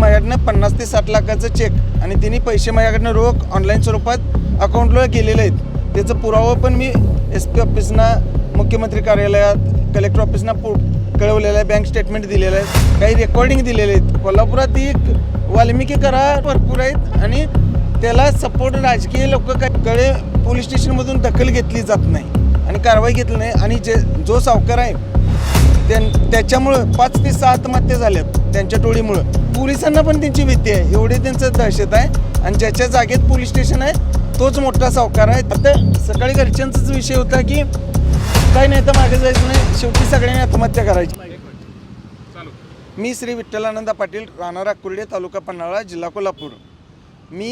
माझ्याकडनं पन्नास ते साठ लाखाचं चेक आणि तिने पैसे माझ्याकडनं रोख ऑनलाईन स्वरूपात अकाउंटला केलेले आहेत. त्याचं पुरावा पण मी एस पी ऑफिसना मुख्यमंत्री कार्यालयात कलेक्टर ऑफिसना पु कळवलेलं आहे बँक स्टेटमेंट दिलेलं आहे. काही रेकॉर्डिंग दिलेले आहेत. कोल्हापुरात ही एक वाल्मिकी करार भरपूर आहेत आणि त्याला सपोर्ट राजकीय लोक कळे पोलीस स्टेशनमधून दखल घेतली जात नाही आणि कारवाई घेतली नाही. आणि जे जो सावकार आहे त्यां त्याच्यामुळं पाच ते सहा आत्महत्या झाल्यात त्यांच्या टोळीमुळं. पोलिसांना पण त्यांची भीती आहे. एवढी त्यांचं दहशत आहे. आणि ज्याच्या जागेत पोलीस स्टेशन आहे तोच मोठा सावकार आहे. आता सकाळी घरच्यांचाच विषय होता की काही नाही तर मागे जायचं नाही. शेवटी सगळ्यांनी आत्महत्या करायची. मी श्री विठ्ठलानंद पाटील राहणार कुर्डे तालुका पन्हाळा जिल्हा कोल्हापूर. मी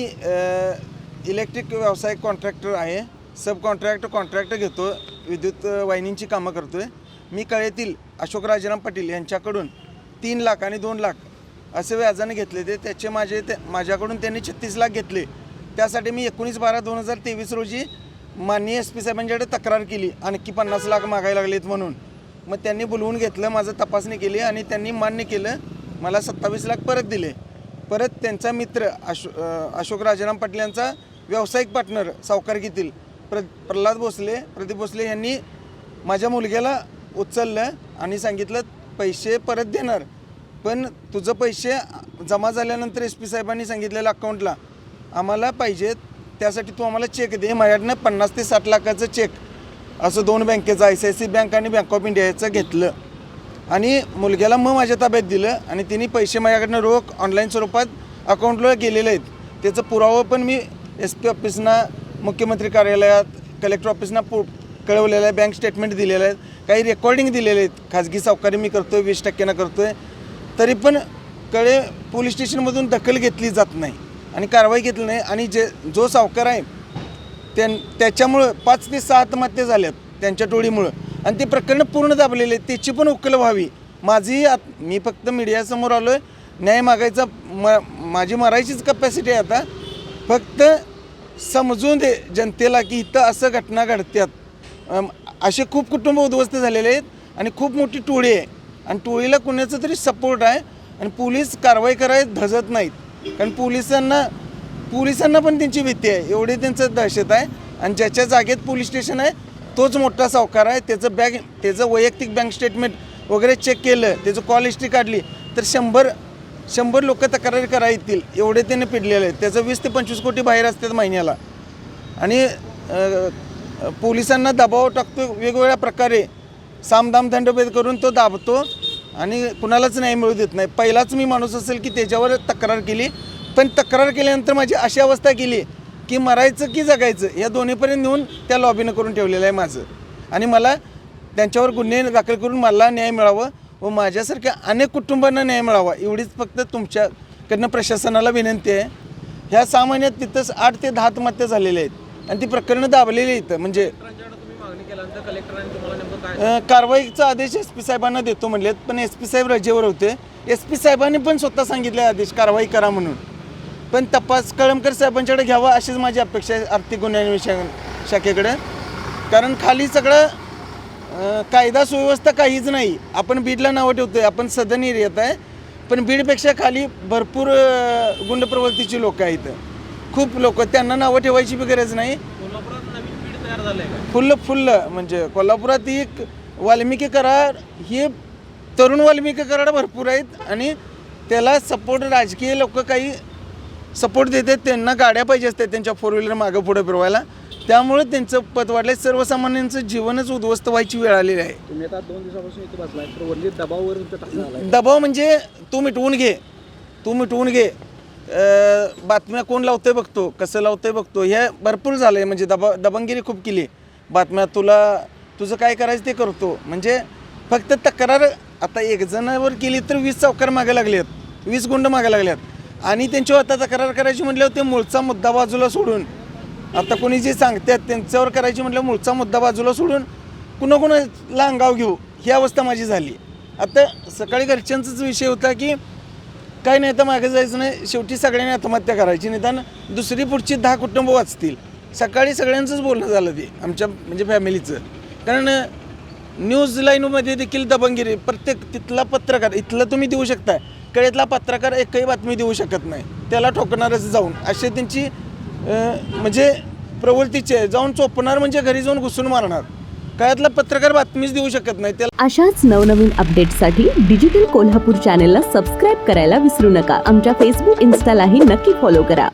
इलेक्ट्रिक व्यावसायिक कॉन्ट्रॅक्टर आहे. सब कॉन्ट्रॅक्ट कॉन्ट्रॅक्ट घेतो. विद्युत वाहिनींची कामं करतो आहे मी कळेतील अशोक राजाराम पाटील यांच्याकडून तीन लाख आणि दोन लाख असे व्याजाने घेतले ते त्याचे माझे ते माझ्याकडून त्यांनी छत्तीस लाख घेतले. त्यासाठी मी एकोणीस बारा दोन हजार तेवीस रोजी माननीय एस पी साहेबांच्याकडे तक्रार केली. आणखी पन्नास लाख मागायला लागलेत म्हणून. मग त्यांनी बोलवून घेतलं माझं तपासणी केली आणि त्यांनी मान्य केलं. मला सत्तावीस लाख परत दिले. परत त्यांचा मित्र अशो अशोक राजाराम पाटील यांचा व्यावसायिक पार्टनर सावकारकीतील प्र प्रल्हाद भोसले प्रदीप भोसले यांनी माझ्या मुलग्याला उचललं आणि सांगितलं पैसे परत देणार. पण तुझं पैसे जमा झाल्यानंतर एस पी साहेबांनी सांगितलेलं अकाउंटला आम्हाला पाहिजेत त्यासाठी तू आम्हाला चेक दे माझ्याकडनं पन्नास ते साठ लाखाचं चेक असं दोन बँकेचं I C I C bank आणि बँक ऑफ इंडियाचं घेतलं. आणि मुलग्याला मग माझ्या ताब्यात दिलं आणि तिने पैसे माझ्याकडनं रोख ऑनलाईन स्वरूपात अकाउंटला गेलेले आहेत. त्याचं पुरावा पण मी एस पी ऑफिसना मुख्यमंत्री कार्यालयात कलेक्टर ऑफिसना पु कळवलेलं आहे बँक स्टेटमेंट दिलेलं आहे. काही रेकॉर्डिंग दिलेले आहेत. खाजगी सावकारी मी करतो आहे वीस टक्क्यानं करतो आहे तरी पण कळे पोलीस स्टेशनमधून दखल घेतली जात नाही आणि कारवाई घेतली नाही. आणि जे जो सावकार आहे त्यां त्याच्यामुळं पाच ते सहा आत्महत्या झाल्यात त्यांच्या टोळीमुळं. आणि ते प्रकरण पूर्ण दाबलेले आहेत. त्याची पण उकल व्हावी. माझी आत मी फक्त मीडियासमोर आलो आहे न्याय मागायचा म माझी मरायचीच कपॅसिटी आहे आता. फक्त समजून दे जनतेला की इथं असं घटना घडत्यात. असे खूप कुटुंब उद्ध्वस्त झालेले आहेत आणि खूप मोठी टोळी आहे. आणि टोळीला कुणाचं तरी सपोर्ट आहे आणि पोलीस कारवाई करायला धजत नाहीत. कारण पोलिसांना पोलिसांना पण त्यांची भीती आहे. एवढी त्यांचं दहशत आहे. आणि ज्याच्या जागेत पोलीस स्टेशन आहे तोच मोठा सावकार आहे. त्याचं बँक त्याचं वैयक्तिक बँक स्टेटमेंट वगैरे चेक केलं त्याचं कॉल हिस्ट्री काढली तर शंभर शंभर लोक तक्रारी करा येतील. एवढे त्याने पिडलेले आहेत. त्याचं वीस ते पंचवीस कोटी बाहेर असतात महिन्याला. आणि पोलिसांना दबाव टाकतो वेगवेगळ्या प्रकारे. सामदाम दंडभेद करून तो दाबतो आणि कुणालाच न्याय मिळू देत नाही. पहिलाच मी माणूस असेल की त्याच्यावर तक्रार केली. पण तक्रार केल्यानंतर माझी अशी अवस्था केली की मरायचं की जगायचं या दोन्हीपर्यंत नेऊन त्या लॉबीनं करून ठेवलेलं आहे माझं. आणि मला त्यांच्यावर गुन्हे दाखल करून मला न्याय मिळावं व माझ्यासारख्या अनेक कुटुंबांना न्याय मिळावा एवढीच फक्त तुमच्याकडनं प्रशासनाला विनंती आहे. ह्या सामान्यात तिथंच आठ ते दहा आत्महत्या झालेल्या आहेत. आणि ती प्रकरणं दाबलेली आहेत. म्हणजे कारवाईचा आदेश एस पी साहेबांना देतो म्हणलेत पण एस पी साहेब रजेवर होते. एस पी साहेबांनी पण स्वतः सांगितले आदेश कारवाई करा म्हणून. पण तपास कळमकर साहेबांच्याकडे घ्यावा अशीच माझी अपेक्षा आहे आर्थिक गुन्ह्यांविषयी शाखेकडे. कारण खाली सगळं कायदा सुव्यवस्था काहीच नाही. आपण बीडला नावं ठेवतोय आपण सदन एरियात आहे. पण बीडपेक्षा खाली भरपूर गुंड प्रवृत्तीची लोक आहेत. खूप लोक त्यांना नावं ठेवायची बी गरज नाही. कोल्हापुरात नवीन बीड तयार झालंय का? फुल्ल फुल्ल म्हणजे कोल्हापुरात ही एक वाल्मिकी करार ही तरुण वाल्मिकी करार भरपूर आहेत आणि त्याला सपोर्ट राजकीय लोक काही सपोर्ट देतात त्यांना गाड्या पाहिजे असतात त्यांच्या फोर व्हीलर मागं पुढे फिरवायला. त्यामुळे त्यांचं पद वाढलं सर्वसामान्यांचं जीवनच उद्ध्वस्त व्हायची वेळ आलेली आहे. तुम्ही आता दोन दिवसापासून इथे बसलाय तर वरली दबावावर तुमचा टाकण्यात आलाय. दबाव म्हणजे तू मिटवून घे. तू मिटवून घे. बातम्या कोण लावते बघतो कसं लावते बघतो हे भरपूर झालं आहे म्हणजे दबा दबंगिरी खूप केली. बातम्या तुला तुझं काय करायचं ते करतो. म्हणजे फक्त तक्रार आता एक जणावर केली तर वीस चौकार मागे लागलेत. वीस गुंड मागे लागल्यात आणि त्यांच्यावर आता तक्रार करायची म्हटल्यावर ते मूळचा मुद्दा बाजूला सोडून आता कोणी जे सांगतात त्यांच्यावर करायची म्हटलं मूळचा मुद्दा बाजूला सोडून कुणाकुणाला अंगाव घेऊ ही अवस्था माझी झाली. आता सकाळी घरच्यांचाच विषय होता की काही नाही तर मागे जायचं नाही. शेवटी सगळ्यांनी आत्महत्या करायची. निदान दुसरी पुढची दहा कुटुंब वाचतील. सकाळी सगळ्यांचंच बोलणं झालं ते आमच्या म्हणजे फॅमिलीचं. कारण न्यूज लाईनमध्ये देखील दबंगिरी प्रत्येक तिथला पत्रकार इथलं तुम्ही देऊ शकता कळेतला पत्रकार एकही बातमी देऊ शकत नाही. त्याला ठोकणारच जाऊन. असे त्यांची म्हणजे प्रवृत्तीचे जाऊन चोपणार म्हणजे घरी जाऊन घुसून मारणार. काळातला पत्रकार बातमीच देऊ शकत नाही. त्याला अशाच नवनवीन अपडेटसाठी डिजिटल कोल्हापूर चॅनेलला सबस्क्राईब करायला विसरू नका. आमच्या फेसबुक इन्स्टालाही नक्की फॉलो करा.